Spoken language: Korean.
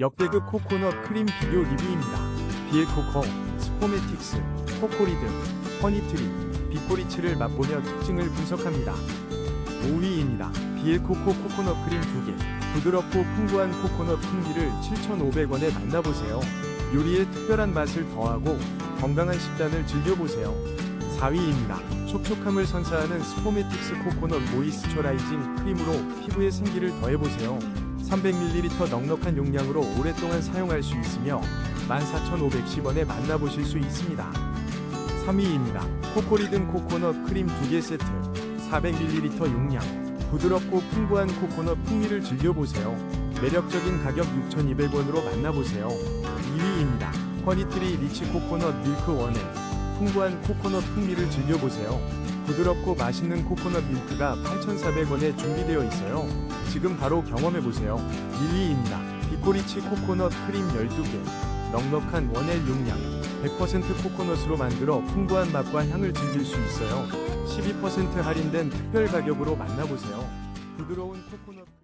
역대급 코코넛 크림 비교 리뷰입니다. 비엘코커, 스포메틱스, 코코리듬, 허니트리, 비꼬리츠를 맛보며 특징을 분석합니다. 5위입니다. 비엘코코 코코넛 크림 2개. 부드럽고 풍부한 코코넛 풍미를 7,500원에 만나보세요. 요리에 특별한 맛을 더하고 건강한 식단을 즐겨보세요. 4위입니다. 촉촉함을 선사하는 스포메틱스 코코넛 모이스처라이징 크림으로 피부에 생기를 더해보세요. 300ml 넉넉한 용량으로 오랫동안 사용할 수 있으며 14,510원에 만나보실 수 있습니다. 3위입니다. 코코리듬 코코넛 크림 2개 세트 400ml 용량 부드럽고 풍부한 코코넛 풍미를 즐겨보세요. 매력적인 가격 6,200원으로 만나보세요. 2위입니다. 허니트리 리치 코코넛 밀크 원액 풍부한 코코넛 풍미를 즐겨보세요. 부드럽고 맛있는 코코넛 밀크가 8,400원에 준비되어 있어요. 지금 바로 경험해보세요. 1위입니다. 비코리치 코코넛 크림 12개. 넉넉한 원액 용량. 100% 코코넛으로 만들어 풍부한 맛과 향을 즐길 수 있어요. 12% 할인된 특별 가격으로 만나보세요. 부드러운 코코넛